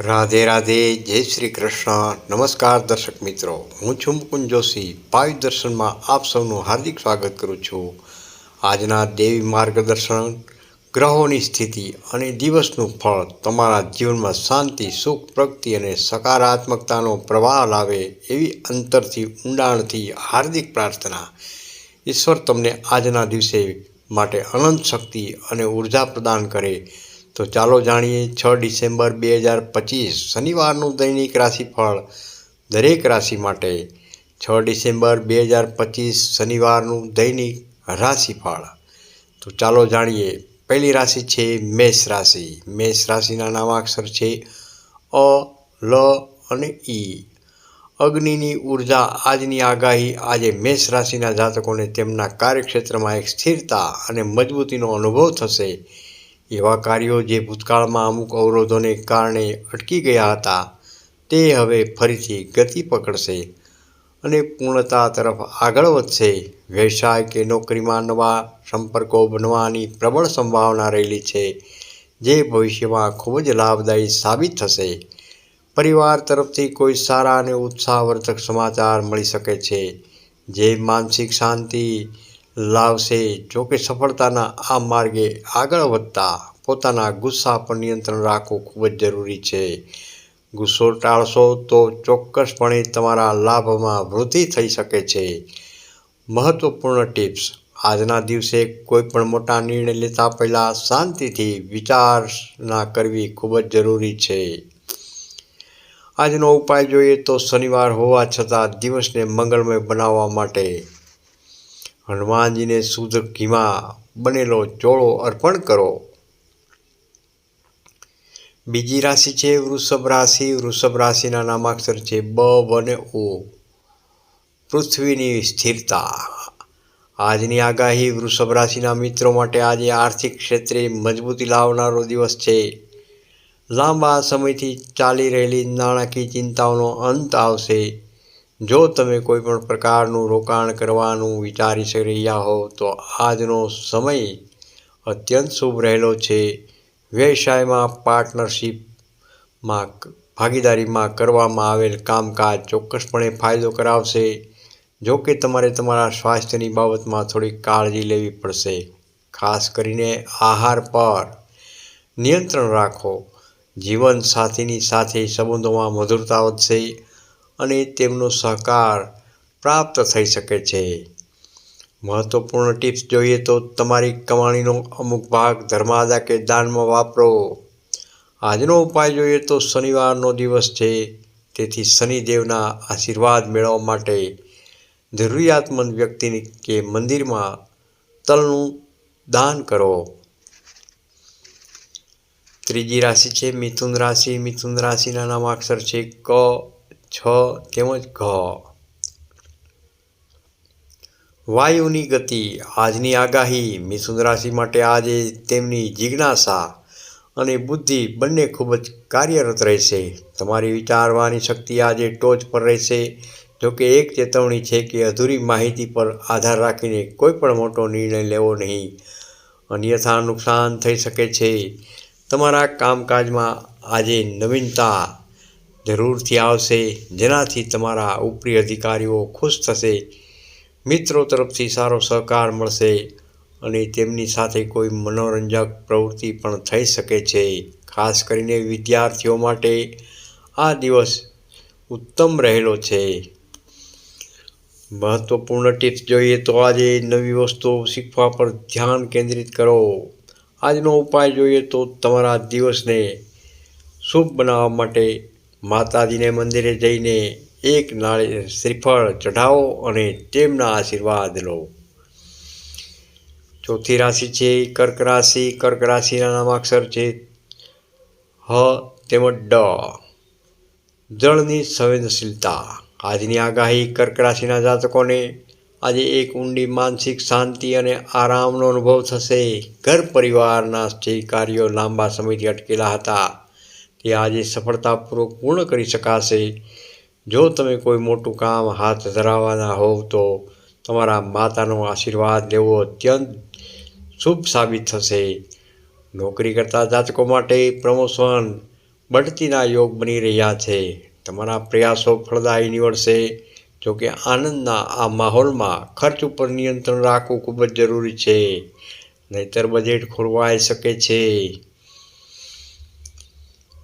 રાધે રાધે, જય શ્રી કૃષ્ણ. નમસ્કાર દર્શક મિત્રો. હું છું મુકુંદ જોશી. પાયુ દર્શનમાં આપ સૌનું હાર્દિક સ્વાગત કરું છું. આજના દેવી માર્ગદર્શન, ગ્રહોની સ્થિતિ અને દિવસનું ફળ તમારા જીવનમાં શાંતિ, સુખ, પ્રગતિ અને સકારાત્મકતાનો પ્રવાહ લાવે એવી અંતરથી, ઊંડાણથી હાર્દિક પ્રાર્થના. ઈશ્વર તમને આજના દિવસે માટે અનંત શક્તિ અને ઊર્જા પ્રદાન કરે તો ચાલો જાણીએ છ ડિસેમ્બર બે હજાર પચીસ શનિવારનું દૈનિક રાશિફળ દરેક રાશિ માટે. છ ડિસેમ્બર બે હજાર પચીસ શનિવારનું દૈનિક રાશિફળ. તો ચાલો જાણીએ. પહેલી રાશિ છે મેષ રાશિ. મેષ રાશિના નામાક્ષર છે અ, લ અને ઈ અગ્નિની ઊર્જા આજની આગાહી આજે મેષ રાશિના જાતકોને તેમના કાર્યક્ષેત્રમાં એક સ્થિરતા અને મજબૂતીનો અનુભવ થશે. એવા કાર્યો જે ભૂતકાળમાં અમુક અવરોધોને કારણે અટકી ગયા હતા, તે હવે ફરીથી ગતિ પકડશે અને પૂર્ણતા તરફ આગળ વધશે. વ્યવસાય કે નોકરીમાં નવા સંપર્કો બનવાની પ્રબળ સંભાવના રહેલી છે, જે ભવિષ્યમાં ખૂબ જ લાભદાયી સાબિત થશે. પરિવાર તરફથી કોઈ સારા અને ઉત્સાહવર્ધક સમાચાર મળી શકે છે, જે માનસિક શાંતિ લાવશે. જો કે સફળતાના આ માર્ગે આગળ વધતા પોતાના ગુસ્સા પર નિયંત્રણ રાખવું ખૂબ જ જરૂરી છે. ગુસ્સો ટાળશો તો ચોક્કસપણે તમારા લાભમાં વૃદ્ધિ થઈ શકે છે. મહત્વપૂર્ણ ટિપ્સ. આજના દિવસે કોઈ પણ મોટા નિર્ણય લેતા પહેલાં શાંતિથી વિચારણા કરવી ખૂબ જ જરૂરી છે. આજનો ઉપાય જોઈએ તો શનિવાર હોવા છતાં દિવસને મંગળમય બનાવવા માટે હનુમાનજીને શુદ્ધ ઘીમાં બનેલો ચોળો અર્પણ કરો. બીજી રાશિ છે વૃષભ રાશિ. વૃષભ રાશિના નામાક્ષર છે બ અને ઓ. પૃથ્વીની સ્થિરતા. આજની આગાહી વૃષભ રાશિના મિત્રો માટે આજે આર્થિક ક્ષેત્રે મજબૂતી લાવનારો દિવસ છે. લાંબા સમયથી ચાલી રહેલી નાણાકીય ચિંતાઓનો અંત આવશે. જો તમે કોઈ પણ પ્રકારનું રોકાણ કરવાનું વિચારી રહ્યા હો, તો આજનો સમય અત્યંત શુભ રહેલો છે. વ્યવસાયમાં પાર્ટનરશીપમાં ભાગીદારીમાં કરવામાં આવેલ કામકાજ ચોક્કસપણે ફાયદો કરાવશે, જો કે તમારે તમારા સ્વાસ્થ્યની બાબતમાં થોડી કાળજી લેવી પડશે. ખાસ કરીને આહાર પર નિયંત્રણ રાખો. જીવન સાથીની સાથે સંબંધોમાં મધુરતા વધશે અને તેમનો સહકાર પ્રાપ્ત થઈ શકે છે. મહત્વપૂર્ણ ટિપ્સ જોઈએ તો તમારી કમાણીનો અમુક ભાગ ધર્માદા કે દાનમાં વાપરો. આજનો ઉપાય જોઈએ તો શનિવારનો દિવસ છે, તેથી શનિદેવના આશીર્વાદ મેળવવા માટે જરૂરિયાતમંદ વ્યક્તિની કે મંદિરમાં તલનું દાન કરો. ત્રીજી રાશિ છે, મિથુન રાશિ. મિથુન રાશિના નામાક્ષર છે ક. છ તેમજ ઘ. વાયુની ગતિ, આજની આગાહી, મિથુન રાશિ માટે આજે તેમની જિજ્ઞાસા અને બુદ્ધિ બંને ખૂબ જ કાર્યરત રહેશે. તમારી વિચારવાની શક્તિ આજે ટોચ પર રહેશે. જોકે એક ચેતવણી છે કે અધૂરી માહિતી પર આધાર રાખીને કોઈ પણ મોટો નિર્ણય લેવો નહીં. અન્યથા નુકસાન થઈ શકે છે. તમારા કામકાજમાં આજે નવીનતા જરૂરથી આવશે. જેનાથી તમારા ઉપરી અધિકારીઓ ખુશ થશે. મિત્રો તરફથી સારો સહકાર મળશે અને તેમની સાથે કોઈ મનોરંજક પ્રવૃત્તિ પણ થઈ શકે છે. ખાસ કરીને વિદ્યાર્થીઓ માટે આ દિવસ ઉત્તમ રહેલો છે. મહત્વપૂર્ણ ટિપ્સ જોઈએ તો આજે નવી વસ્તુઓ શીખવા પર ધ્યાન કેન્દ્રિત કરો. આજનો ઉપાય જોઈએ તો તમારા દિવસને શુભ બનાવવા માટે માતાજીને મંદિરે જઈને એક નાળે શ્રીફળ ચઢાવો અને તેમના આશીર્વાદ લો. ચોથી રાશિ છે, કર્ક રાશિ. કર્ક રાશિના નામાક્ષર છે હ તેમજ ડ. જળની સંવેદનશીલતા. આજની આગાહી કર્ક રાશિના જાતકોને આજે એક ઊંડી માનસિક શાંતિ અને આરામનો અનુભવ થશે. ઘર પરિવારના જે કાર્યો લાંબા સમયથી અટકેલા હતા તે આજે સફળતાપૂર્વક પૂર્ણ કરી શકાશે. જો તમે કોઈ મોટું કામ હાથ ધરાવવાના હોવ તો તમારા માતાનો આશીર્વાદ લેવો અત્યંત શુભ સાબિત થશે. નોકરી કરતા જાતકો માટે પ્રમોશન બઢતીના યોગ બની રહ્યા છે. તમારા પ્રયાસો ફળદાયી નીવડશે. જોકે આનંદના આ માહોલમાં ખર્ચ ઉપર નિયંત્રણ રાખવું ખૂબ જ જરૂરી છે. નહીતર બજેટ ખોરવાઈ શકે છે.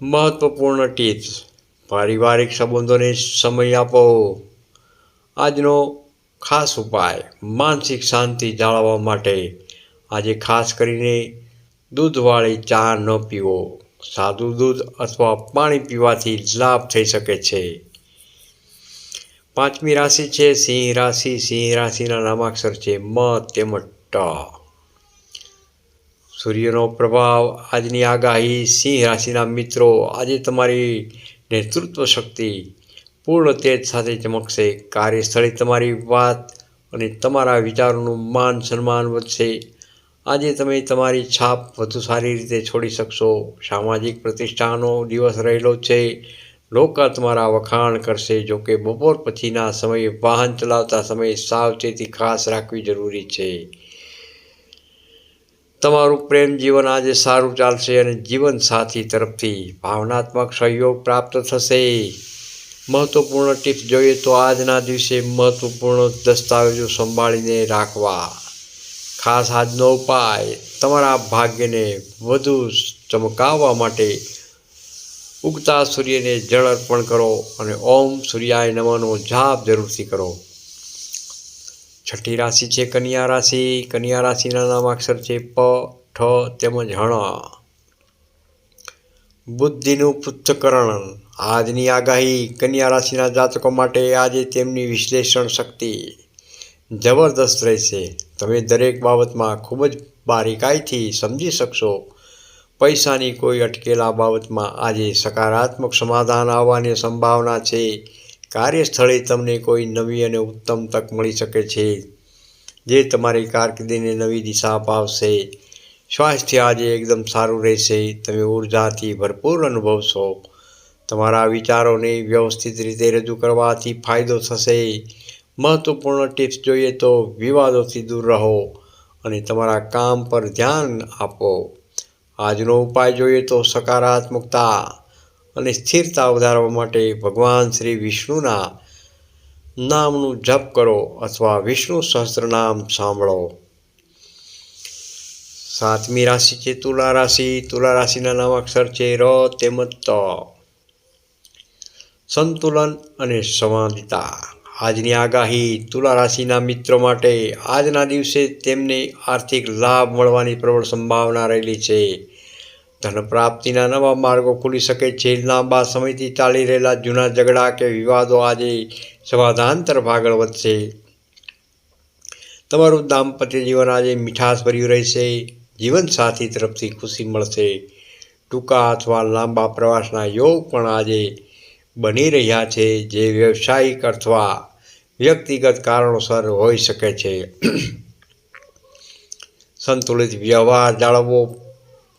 મહત્વપૂર્ણ ટિપ્સ. પારિવારિક સંબંધોને સમય આપો. આજનો ખાસ ઉપાય, માનસિક શાંતિ જાળવવા માટે. આજે ખાસ કરીને દૂધવાળી ચા ન પીવો. સાદું દૂધ અથવા પાણી પીવાથી લાભ થઈ શકે છે. પાંચમી રાશિ છે સિંહ રાશિ. સિંહ રાશિના નામાક્ષર છે મ તેમજ ટ. સૂર્યનો પ્રભાવ, આજની આગાહી, સિંહ રાશિના મિત્રો, આજે તમારી નેતૃત્વ શક્તિ પૂર્ણ તેજ સાથે ચમકશે. કાર્યસ્થળે તમારી વાત અને તમારા વિચારોનું માન સન્માન વધશે. આજે તમે તમારી છાપ વધુ સારી રીતે છોડી શકશો. સામાજિક પ્રતિષ્ઠાનો દિવસ રહેલો છે. લોકો તમારા વખાણ કરશે જોકે બપોર પછીના સમયે વાહન ચલાવતા સમયે સાવચેતી ખાસ રાખવી જરૂરી છે. તમારું પ્રેમ જીવન આજે સારું ચાલશે અને જીવન સાથી તરફથી ભાવનાત્મક સહયોગ પ્રાપ્ત થશે. મહત્વપૂર્ણ ટિપ્સ જોઈએ તો આજના દિવસે મહત્વપૂર્ણ દસ્તાવેજો સંભાળીને રાખવા. ખાસ આજનો ઉપાય, તમારા ભાગ્યને વધુ ચમકાવવા માટે ઉગતા સૂર્યને જળ અર્પણ કરો અને ઓમ સૂર્યાય નમનો જાપ જરૂરથી કરો. છઠ્ઠી રાશિ છે, કન્યા રાશિ. કન્યા રાશિના નામાક્ષર છે, પ, ઠ, તેમજ હણ. બુદ્ધિનું પૃથ્થકરણ. આજની આગાહી કન્યા રાશિના જાતકો માટે આજે તેમની વિશ્લેષણ શક્તિ જબરદસ્ત રહેશે. તમે દરેક બાબતમાં ખૂબ જ બારીકાઈથી સમજી શકશો. પૈસાની કોઈ અટકેલા બાબતમાં આજે સકારાત્મક સમાધાન આવવાની સંભાવના છે. કાર્યસ્થળે તમને કોઈ નવી અને ઉત્તમ તક મળી શકે છે, જે તમારી કારકિર્દીને નવી દિશા અપાવશે. સ્વાસ્થ્ય આજે એકદમ સારું રહેશે. તમે ઉર્જાથી ભરપૂર અનુભવશો. તમારા વિચારોને વ્યવસ્થિત રીતે રજૂ કરવાથી ફાયદો થશે. મહત્વપૂર્ણ ટિપ્સ જોઈએ તો વિવાદોથી દૂર રહો અને તમારા કામ પર ધ્યાન આપો. આજનો ઉપાય જોઈએ તો સકારાત્મકતા. અને સ્થિરતા વધારવા માટે ભગવાન શ્રી વિષ્ણુના નામનું જપ કરો અથવા વિષ્ણુ સહસ્ત્રનામ સાંભળો. સાતમી રાશિ છે તુલા રાશિ. તુલા રાશિના નામ અક્ષર છે ર, તેમજ ત. સંતુલન અને સમાનતા. આજની આગાહી તુલા રાશિના મિત્રો માટે. આજના દિવસે તેમને આર્થિક લાભ મળવાની પ્રબળ સંભાવના રહેલી છે. ધન પ્રાપ્તિના નવા માર્ગો ખુલી શકે. છે લાંબા સમયથી ચાલી રહેલા જૂના ઝઘડા કે વિવાદો આજે સમાધાન તરફ આગળ વધશે. તમારું દાંપત્ય જીવન આજે મીઠાશભર્યું રહેશે. જીવનસાથી તરફથી ખુશી મળશે. ટૂંકા અથવા લાંબા પ્રવાસના યોગ પણ આજે બની રહ્યા છે. જે વ્યવસાયિક અથવા વ્યક્તિગત કારણોસર હોઈ શકે છે. સંતુલિત વ્યવહાર જાળવવો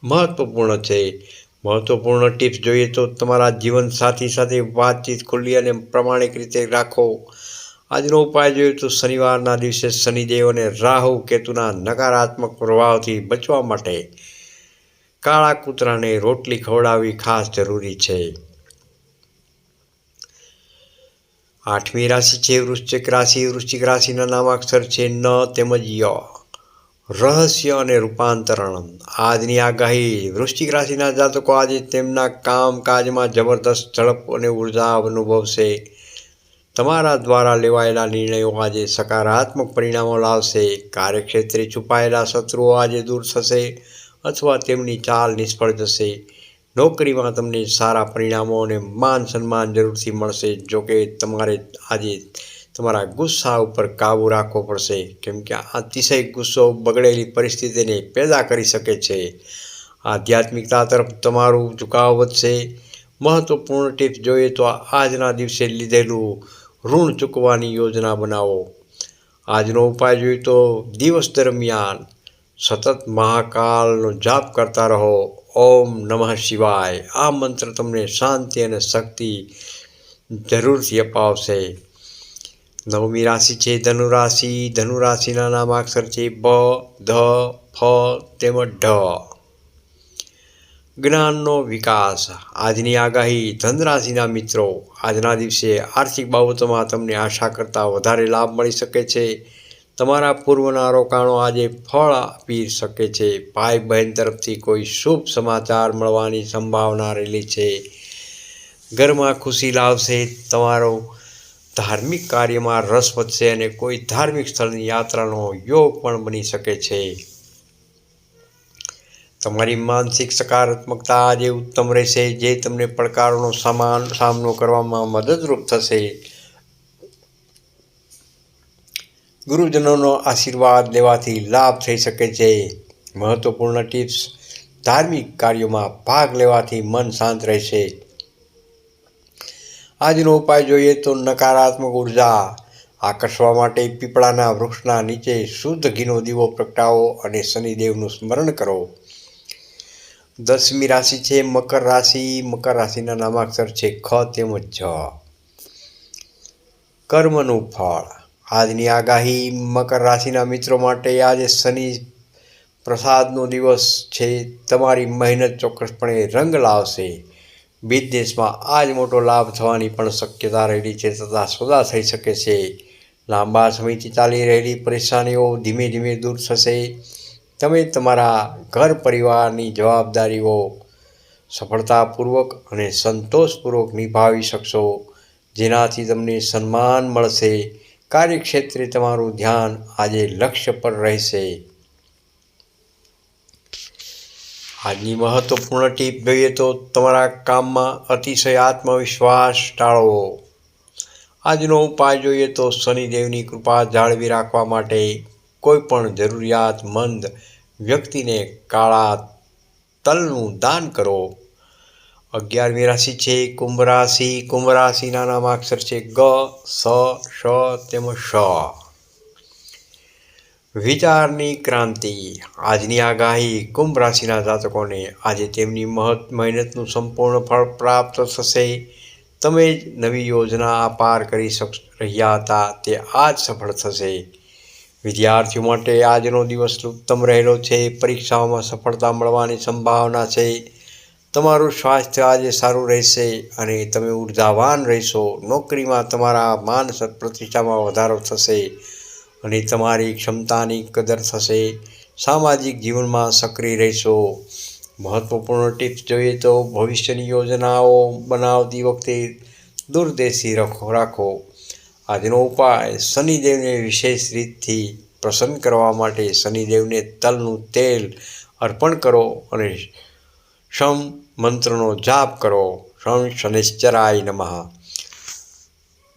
મહત્વપૂર્ણ છે. મહત્વપૂર્ણ ટિપ્સ જોઈએ તો તમારા જીવનસાથી સાથે વાતચીત ખુલ્લી અને પ્રમાણિક રીતે રાખો. આજનો ઉપાય જોઈએ તો શનિવારના દિવસે શનિદેવ અને રાહુ કેતુના નકારાત્મક પ્રભાવથી બચવા માટે કાળા કૂતરાને રોટલી ખવડાવવી ખાસ જરૂરી છે. આઠમી રાશિ છે વૃશ્ચિક રાશિ. વૃશ્ચિક રાશિના નામાક્ષર છે ન તેમજ ય. રહસ્ય અને રૂપાંતરણ આજની આગાહી વૃશ્ચિક રાશિના જાતકો આજે તેમના કામકાજમાં જબરદસ્ત ઝડપ અને ઊર્જા અનુભવશે. તમારા દ્વારા લેવાયેલા નિર્ણયો આજે સકારાત્મક પરિણામો લાવશે. કાર્યક્ષેત્રે છુપાયેલા શત્રુઓ આજે દૂર થશે અથવા તેમની ચાલ નિષ્ફળ જશે. નોકરીમાં તમને સારા પરિણામો અને માન સન્માન જરૂરથી મળશે. જોકે તમારે આજે તમારા ગુસ્સા ઉપર કાબૂ રાખવો પડશે. કેમ કે અતિશય ગુસ્સો બગડેલી પરિસ્થિતિને પેદા કરી શકે છે. આધ્યાત્મિકતા તરફ તમારું ઝુકાવ વધશે. મહત્વપૂર્ણ ટિપ્સ જોઈએ તો આજના દિવસે લીધેલું ઋણ ચૂકવાની યોજના બનાવો. આજનો ઉપાય જોઈએ તો દિવસ દરમિયાન સતત મહાકાલનો જાપ કરતા રહો. ઓમ નમઃ શિવાય. આ મંત્ર તમને શાંતિ અને શક્તિ જરૂરથી અપાવશે. નવમી રાશિ છે, ધનુરાશિ. ધનુરાશિના નામાક્ષર છે બ, ધ, ફ, તેમજ ઢ. જ્ઞાનનો વિકાસ. આજની આગાહી ધનરાશિના મિત્રો. આજના દિવસે આર્થિક બાબતોમાં તમને આશા કરતાં વધારે લાભ મળી શકે છે. તમારા પૂર્વના રોકાણો આજે ફળ આપી શકે છે. ભાઈ બહેન તરફથી કોઈ શુભ સમાચાર મળવાની સંભાવના રહેલી છે. ઘરમાં ખુશી લાવશે. તમારો ધાર્મિક કાર્યમાં રસ વધશે અને કોઈ ધાર્મિક સ્થળની યાત્રાનો યોગ પણ બની શકે છે. તમારી માનસિક સકારાત્મકતા આજે ઉત્તમ રહેશે, જે તમને પડકારોનો સામાન સામનો કરવામાં મદદરૂપ થશે. ગુરુજનોનો આશીર્વાદ લેવાથી લાભ થઈ શકે છે. મહત્વપૂર્ણ ટિપ્સ, ધાર્મિક કાર્યોમાં ભાગ લેવાથી મન શાંત રહેશે. આજનો ઉપાય જોઈએ તો નકારાત્મક ઊર્જા. આકર્ષવા માટે પીપળાના વૃક્ષના નીચે શુદ્ધ ઘીનો દીવો પ્રગટાવો અને શનિદેવનું સ્મરણ કરો. દસમી રાશિ છે મકર રાશિ. મકર રાશિના નામાક્ષર છે ખ તેમજ જ. કર્મનું ફળ. આજની આગાહી મકર રાશિના મિત્રો માટે આજે શનિ પ્રસાદનો દિવસ છે. તમારી મહેનત ચોક્કસપણે રંગ લાવશે. બિઝનેસમાં જ મોટો લાભ થવાની પણ શક્યતા રહેલી છે તથા સોદા થઈ શકે છે. લાંબા સમયથી ચાલી રહેલી પરેશાનીઓ ધીમે ધીમે દૂર થશે. તમે તમારા ઘર પરિવારની જવાબદારીઓ સફળતાપૂર્વક અને સંતોષપૂર્વક નિભાવી શકશો, જેનાથી તમને સન્માન મળશે. કાર્યક્ષેત્રે તમારું ધ્યાન આજે લક્ષ્ય પર રહેશે. આજની મહત્વપૂર્ણ ટીપ જોઈએ તો તમારા કામમાં અતિશય આત્મવિશ્વાસ ટાળવો. આજનો ઉપાય જોઈએ તો શનિદેવની કૃપા જાળવી રાખવા માટે કોઈ પણ જરૂરિયાતમંદ વ્યક્તિને કાળા તલનું દાન કરો. અગિયારમી રાશિ છે, કુંભ રાશિ. કુંભ રાશિના નામાક્ષર છે ગ, સ, શ તેમજ શ. વિચારની ક્રાંતિ. આજની આગાહી કુંભ રાશિના જાતકોને આજે તેમની મહત મહેનતનું સંપૂર્ણ ફળ પ્રાપ્ત થશે. તમે જ નવી યોજના પાર કરી શક, રહ્યા હતા, તે આજ સફળ થશે. વિદ્યાર્થીઓ માટે આજનો દિવસ ઉત્તમ રહેલો છે, પરીક્ષાઓમાં સફળતા મળવાની સંભાવના છે. તમારું સ્વાસ્થ્ય આજે સારું રહેશે અને તમે ઉર્જાવાન રહેશો. નોકરીમાં તમારા માન પ્રતિષ્ઠામાં વધારો થશે. અને તમારી ક્ષમતાની કદર થશે. સામાજિક જીવનમાં સક્રિય રહેશો. મહત્વપૂર્ણ ટિપ્સ જોઈએ તો ભવિષ્યની યોજનાઓ બનાવતી વખતે દૂરદેશી રખો, રાખો. આજનો ઉપાય શનિદેવને વિશેષ રીતથી પ્રસન્ન કરવા માટે શનિદેવને તલનું તેલ અર્પણ કરો અને શમ મંત્રનો જાપ કરો. શમ શનિશ્ચરાય નમઃ.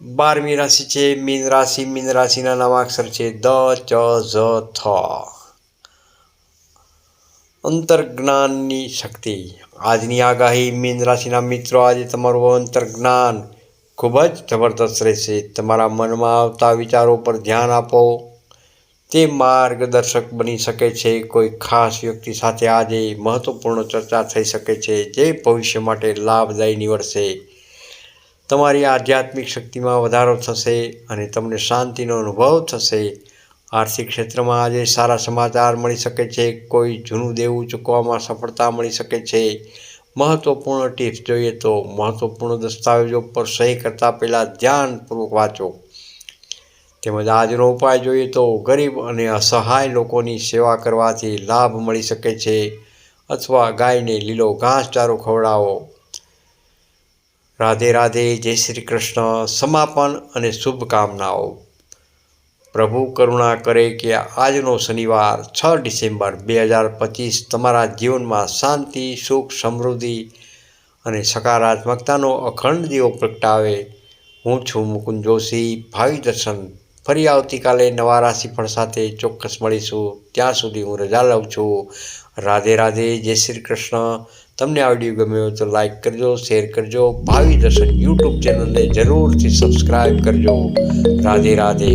બારમી રાશિ છે, મીન રાશિ, મીન રાશિના નવાક્ષર છે દ ચ, ઝ, થ. અંતર્જ્ઞાનની શક્તિ. આજની આગાહી મીન રાશિના મિત્રો, આજે તમારું અંતર્જ્ઞાન ખૂબ જ જબરદસ્ત રહેશે. તમારા મનમાં આવતા વિચારો પર ધ્યાન આપો. તે માર્ગદર્શક બની શકે છે. કોઈ ખાસ વ્યક્તિ સાથે આજે મહત્વપૂર્ણ ચર્ચા થઈ શકે છે, જે ભવિષ્ય માટે લાભદાયી નીવડશે. તમારી આધ્યાત્મિક શક્તિમાં વધારો થશે અને તમને શાંતિનો અનુભવ થશે. આર્થિક ક્ષેત્રમાં આજે સારા સમાચાર મળી શકે છે. કોઈ જૂનું દેવું ચૂકવામાં સફળતા મળી શકે છે. મહત્વપૂર્ણ ટિપ્સ જોઈએ તો મહત્વપૂર્ણ દસ્તાવેજો પર સહી કરતાં પહેલાં ધ્યાનપૂર્વક વાંચો. તેમજ આજનો ઉપાય જોઈએ તો ગરીબ અને અસહાય લોકોની સેવા કરવાથી લાભ મળી શકે છે. અથવા ગાયને લીલો ઘાસચારો ખવડાવો. રાધે રાધે, જય શ્રી કૃષ્ણ, સમાપન અને શુભકામનાઓ. પ્રભુ કરુણા કરે કે આજનો શનિવાર છ ડિસેમ્બર બે હજાર પચીસ તમારા જીવનમાં શાંતિ, સુખ, સમૃદ્ધિ અને સકારાત્મકતાનો અખંડ દીવો પ્રગટાવે. હું છું મુકુંદ જોશી. ભાવિ દર્શન ફરી આવતીકાલે નવા રાશિફળ સાથે ચોક્કસ મળીશું. ત્યાં સુધી હું રજા લઉં છું. રાધે રાધે, જય શ્રી કૃષ્ણ. તમને આ વીડિયો ગમ્યો તો લાઈક કરજો શેર કરજો. ભાવિ દર્શન યુટ્યુબ ચેનલને જરૂરથી સબસ્ક્રાઈબ કરજો. રાધે રાધે.